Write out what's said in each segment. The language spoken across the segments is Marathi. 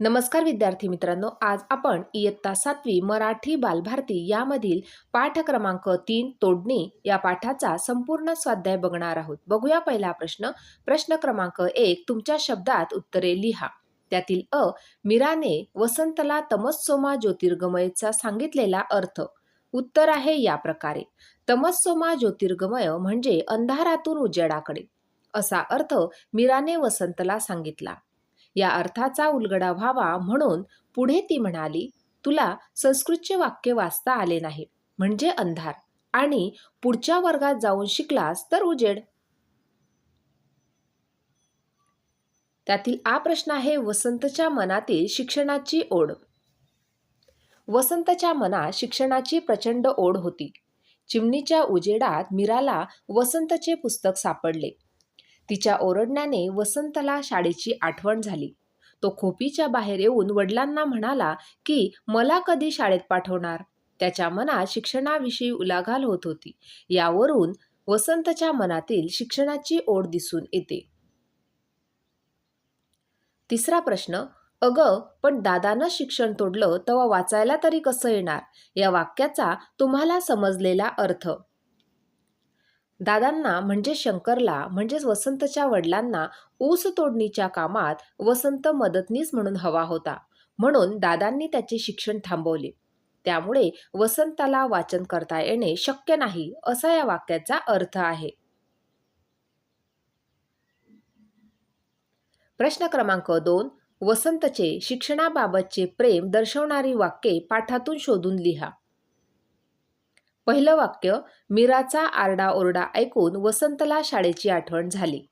नमस्कार विद्यार्थी मित्रांनो आज आपण इयत्ता सातवी मराठी बालभारती यामधील पाठ क्रमांक तीन तोडणी या पाठाचा संपूर्ण स्वाध्याय बघणार आहोत. बघूया पहिला प्रश्न. प्रश्न क्रमांक एक तुमच्या शब्दात उत्तरे लिहा. त्यातील अ मीराने वसंतला तमस्सोमा ज्योतिर्गमयचा सांगितलेला अर्थ. उत्तर आहे या प्रकारे. तमस्सोमा ज्योतिर्गमय म्हणजे अंधारातून उजेडाकडे. असा अर्थ मीराने वसंतला सांगितला. या अर्थाचा उलगडा व्हावा म्हणून पुढे ती म्हणाली तुला संस्कृतचे वाक्य वाचता आले नाही म्हणजे अंधार. आणि पुढच्या वर्गात जाऊन शिकलास तर उजेड. त्यातील आ प्रश्न आहे वसंतच्या मनातील शिक्षणाची ओढ. वसंतच्या मनात शिक्षणाची प्रचंड ओढ होती. चिमणीच्या उजेडात मीराला वसंतचे पुस्तक सापडले. तिच्या ओरडण्याने वसंतला शाळेची आठवण झाली. तो खोपीच्या बाहेर येऊन वडिलांना म्हणाला की मला कधी शाळेत पाठवणार? त्याच्या मनात शिक्षणाविषयी उलाघाल होत होती. यावरून वसंतच्या मनातील शिक्षणाची ओढ दिसून येते. तिसरा प्रश्न अगं पण दादानं शिक्षण तोडलं तेव्हा वाचायला तरी कसं येणार? या वाक्याचा तुम्हाला समजलेला अर्थ दादांना म्हणजे शंकरला म्हणजेच वसंतच्या वडिलांना ऊस तोडणीच्या कामात वसंत मदतनीस म्हणून हवा होता. म्हणून दादांनी त्याचे शिक्षण थांबवले. त्यामुळे वसंताला वाचन करता येणे शक्य नाही असा या वाक्याचा अर्थ आहे. प्रश्न क्रमांक दोन. वसंतचे शिक्षणाबाबतचे प्रेम दर्शवणारी वाक्ये पाठातून शोधून लिहा. पहिलं वाक्य मीराचा आरडाओरडा ऐकून वसंतला शाळेची आठवण झाली.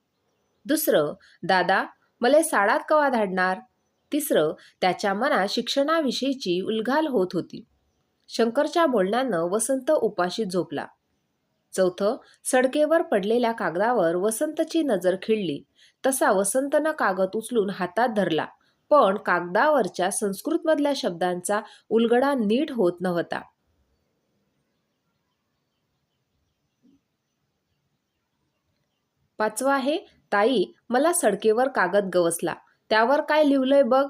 दुसरं दादा मले साडात कवा धाडणार? तिसरं त्याच्या मनात शिक्षणाविषयीची उलघाल होत होती. शंकरच्या बोलण्यानं वसंत उपाशी झोपला. चौथं सडकेवर पडलेल्या कागदावर वसंतची नजर खिळली. तसा वसंतनं कागद उचलून हातात धरला. पण कागदावरच्या संस्कृतमधल्या शब्दांचा उलगडा नीट होत नव्हता. पाचवा आहे ताई मला सडकेवर कागद गवसला. त्यावर काय लिहिलंय बघ.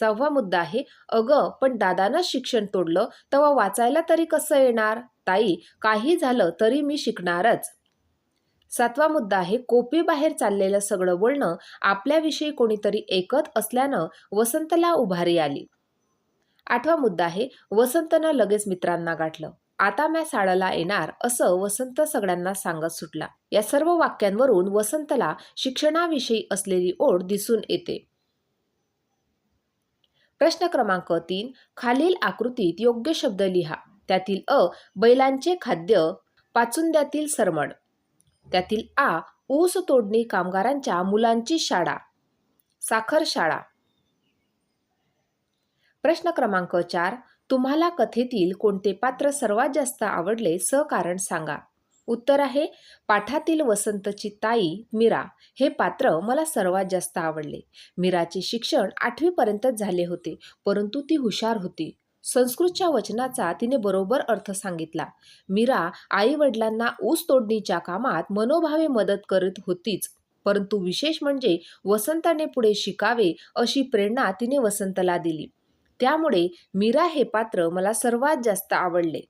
सहावा मुद्दा आहे अगं पण दादानं शिक्षण तोडलं तेव्हा वाचायला तरी कसं येणार? ताई काही झालं तरी मी शिकणारच. सातवा मुद्दा आहे कोपी बाहेर चाललेलं सगळं बोलणं आपल्याविषयी कोणीतरी ऐकत असल्यानं वसंतला उभारी आली. आठवा मुद्दा आहे वसंतनं लगेच मित्रांना गाठलं. आता मॅ साडाला येणार असं वसंत सगळ्यांना सांगत सुटला. या सर्व वाक्यांवरून वसंतला शिक्षणाविषयी असलेली ओढ दिसून येते. प्रश्न क्रमांक तीन खालील आकृतीत योग्य शब्द लिहा. त्यातील अ बैलांचे खाद्य पाचुंद्यातील सरमण. त्यातील आ ऊस तोडणी कामगारांच्या मुलांची शाळा. साखर शाळा. प्रश्न क्रमांक चार तुम्हाला कथेतील कोणते पात्र सर्वात जास्त आवडले स कारण सांगा. उत्तर आहे पाठातील वसंतची ताई मीरा. हे पात्र मला सर्वात जास्त आवडले. मीराचे शिक्षण आठवीपर्यंतच झाले होते परंतु ती हुशार होती. संस्कृतच्या वचनाचा तिने बरोबर अर्थ सांगितला. मीरा आई वडिलांना ऊस तोडणीच्या कामात मनोभावे मदत करत होतीच परंतु विशेष म्हणजे वसंताने पुढे शिकावे अशी प्रेरणा तिने वसंतला दिली. त्यामुळे मीरा हे पात्र मला सर्वात जास्त आवडले.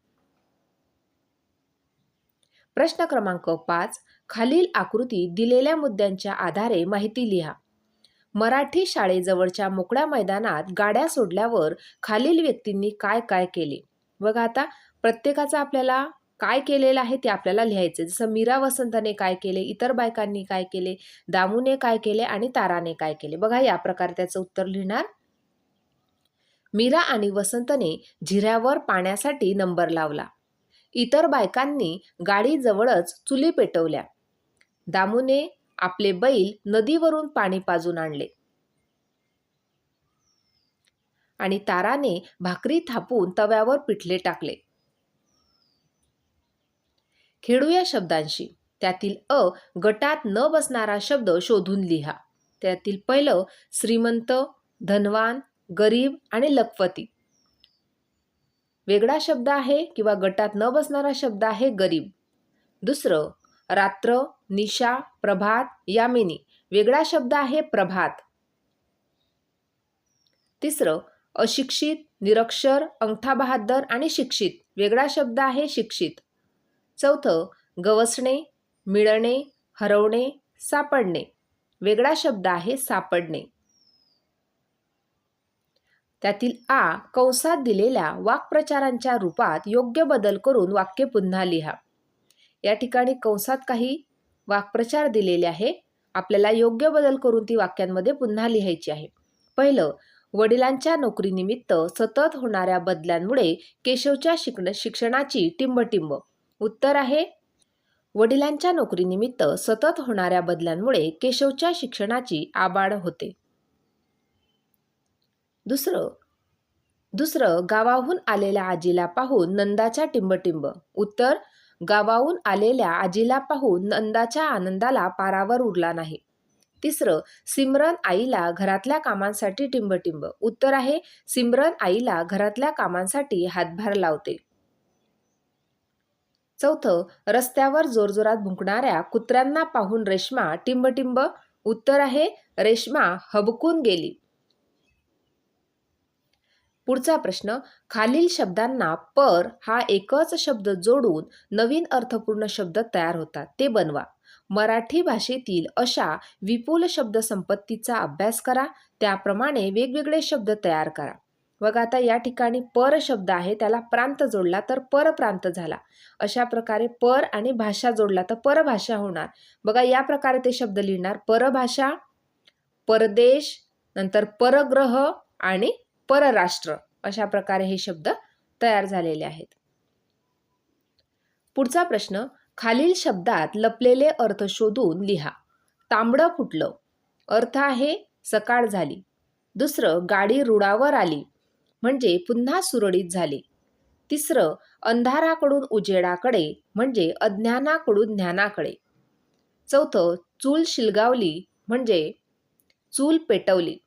प्रश्न क्रमांक पाच. खालील आकृती दिलेल्या मुद्द्यांच्या आधारे माहिती लिहा. मराठी शाळेजवळच्या मोकळ्या मैदानात गाड्या सोडल्यावर खालील व्यक्तींनी काय काय केले? बघा आता प्रत्येकाचा आपल्याला काय केलेलं आहे ते आपल्याला लिहायचे जसं मीरा वसंतने काय केले इतर बायकांनी काय केले दामूने काय केले आणि ताराने काय केले. बघा या प्रकारे त्याचं उत्तर लिहिणार मीरा आणि वसंतने झिऱ्यावर पाण्यासाठी नंबर लावला. इतर बायकांनी गाडीजवळच चुली पेटवल्या. दामूने आपले बैल नदीवरून पाणी पाजून आणले. आणि ताराने भाकरी थापून तव्यावर पिठले टाकले. खेळूया शब्दांशी. त्यातील अ गटात न बसणारा शब्द शोधून लिहा. त्यातील पहिलं श्रीमंत धनवान गरीब आणि लखपती. वेगळा शब्द आहे किंवा गटात न बसणारा शब्द आहे गरीब. दुसरं रात्र निशा प्रभात यामिनी. वेगळा शब्द आहे प्रभात. तिसरं अशिक्षित निरक्षर अंगठा बहादर आणि शिक्षित. वेगळा शब्द आहे शिक्षित. चौथं गवसणे मिळणे हरवणे सापडणे. वेगळा शब्द आहे सापडणे. त्यातील आ कंसात दिलेल्या वाक्प्रचारांच्या रूपात योग्य बदल करून वाक्य पुन्हा लिहा. या ठिकाणी कंसात काही वाक्प्रचार दिलेले आहे. आपल्याला योग्य बदल करून ती वाक्यांमध्ये पुन्हा लिहायची आहे. पहिलं वडिलांच्या नोकरीनिमित्त सतत होणाऱ्या बदल्यांमुळे केशवच्या शिकण शिक्षणाची टिंबटिंब. उत्तर आहे वडिलांच्या नोकरीनिमित्त सतत होणाऱ्या बदल्यांमुळे केशवच्या शिक्षणाची आबाड होते. दुसरं दुसरं गावाहून आलेल्या आजीला पाहून नंदाच्या टिंबटिंब. उत्तर गावाहून आलेल्या आजीला पाहून नंदाच्या आनंदाला पारावर उरला नाही. तिसरं सिमरन आईला घरातल्या कामांसाठी टिंबटिंब. उत्तर आहे सिमरन आईला घरातल्या कामांसाठी हातभार लावते. चौथं रस्त्यावर जोरजोरात भुंकणाऱ्या कुत्र्यांना पाहून रेश्मा टिंबटिंब. उत्तर आहे रेश्मा हबकून गेली. पुढचा प्रश्न खालील शब्दांना पर हा एकच शब्द जोडून नवीन अर्थपूर्ण शब्द तयार होतात ते बनवा. मराठी भाषेतील अशा विपुल शब्दसंपत्तीचा अभ्यास करा त्याप्रमाणे वेगवेगळे शब्द तयार करा. बघा आता या ठिकाणी पर शब्द आहे त्याला प्रांत जोडला तर परप्रांत झाला. अशा प्रकारे पर आणि भाषा जोडला तर परभाषा होणार. बघा या प्रकारे ते शब्द लिहिणार. परभाषा परदेश नंतर परग्रह आणि परराष्ट्र अशा प्रकारे हे शब्द तयार झालेले आहेत. पुढचा प्रश्न खालील शब्दात लपलेले अर्थ शोधून लिहा. तांबडं फुटलं. अर्थ आहे सकाळ झाली. दुसरं गाडी रुळावर आली. म्हणजे पुन्हा सुरळीत झाली. तिसरं अंधाराकडून उजेडाकडे म्हणजे अज्ञानाकडून ज्ञानाकडे. चौथं चूल शिलगावली म्हणजे चूल पेटवली.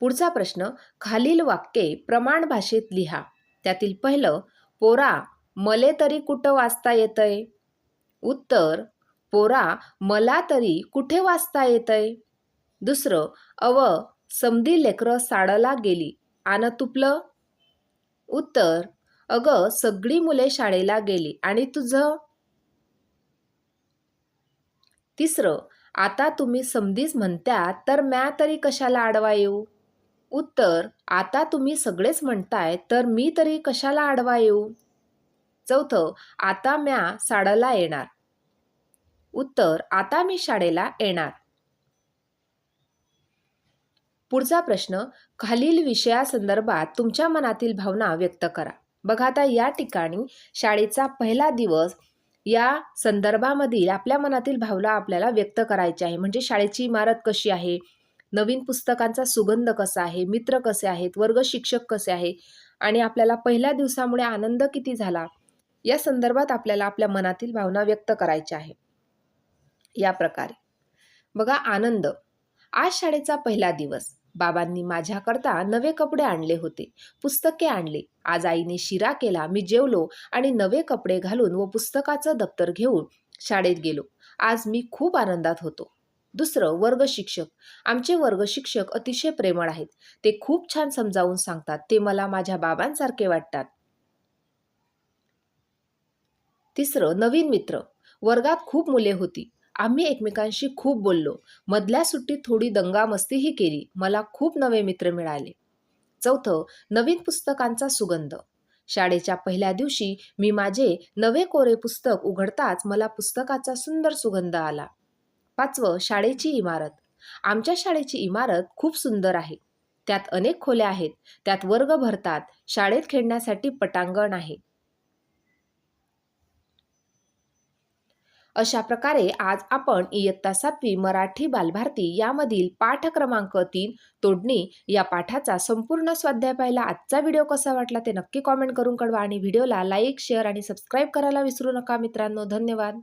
पुढचा प्रश्न खालील वाक्ये प्रमाण भाषेत लिहा. त्यातील पहिलं पोरा मले तरी कुठं वाचता येतंय? उत्तर पोरा मला तरी कुठे वाचता येतंय? दुसरं अव समधी लेकरं साडला गेली आन तुपलं? उत्तर अगं सगळी मुले शाळेला गेली आणि तुझं? तिसरं आता तुम्ही समधीच म्हणत्या तर म्या तरी कशाला आडवा येऊ? उत्तर आता तुम्ही सगळेच म्हणताय तर मी तरी कशाला आडवा येऊ? चौथं आता म्या साडाला येणार. उत्तर आता मी शाळेला येणार. पुढचा प्रश्न खालील विषयासंदर्भात तुमच्या मनातील भावना व्यक्त करा. बघा आता या ठिकाणी शाळेचा पहिला दिवस या संदर्भामधील आपल्या मनातील भावना आपल्याला व्यक्त करायची आहे. म्हणजे शाळेची इमारत कशी आहे? नवीन पुस्तकांचा सुगंध कसा आहे मित्र कसे आहेत वर्ग शिक्षक कसे आहे आणि आपल्याला पहिल्या दिवसामुळे आनंद किती झाला या संदर्भात आपल्याला आपल्या मनातील भावना व्यक्त करायच्या आहे या प्रकारे. बघा आनंद. आज शाळेचा पहिला दिवस. बाबांनी माझ्याकरता नवे कपडे आणले होते. पुस्तके आणले. आज आईने शिरा केला मी जेवलो आणि नवे कपडे घालून व पुस्तकाचं दप्तर घेऊन शाळेत गेलो. आज मी खूप आनंदात होतो. दुसरं वर्ग शिक्षक. आमचे वर्ग शिक्षक अतिशय प्रेमळ आहेत. ते खूप छान समजावून सांगतात. ते मला माझ्या बाबांसारखे वाटतात. तिसरं नवीन मित्र. वर्गात खूप मुले होती. आम्ही एकमेकांशी खूप बोललो. मधल्या सुट्टीत थोडी दंगामस्तीही केली. मला खूप नवे मित्र मिळाले. चौथं नवीन पुस्तकांचा सुगंध. शाळेच्या पहिल्या दिवशी मी माझे नवे कोरे पुस्तक उघडताच मला पुस्तकाचा सुंदर सुगंध आला. पाचवं शाळेची इमारत. आमच्या शाळेची इमारत खूप सुंदर आहे. त्यात अनेक खोल्या आहेत. त्यात वर्ग भरतात. शाळेत खेळण्यासाठी पटांगण आहे. अशा प्रकारे आज आपण इयत्ता सातवी मराठी बालभारती यामधील पाठ क्रमांक तीन तोडणी या पाठाचा संपूर्ण स्वाध्याय पाहिला. आजचा व्हिडिओ कसा वाटला ते नक्की कॉमेंट करून कळवा आणि व्हिडिओला लाईक शेअर आणि सबस्क्राईब करायला विसरू नका मित्रांनो. धन्यवाद.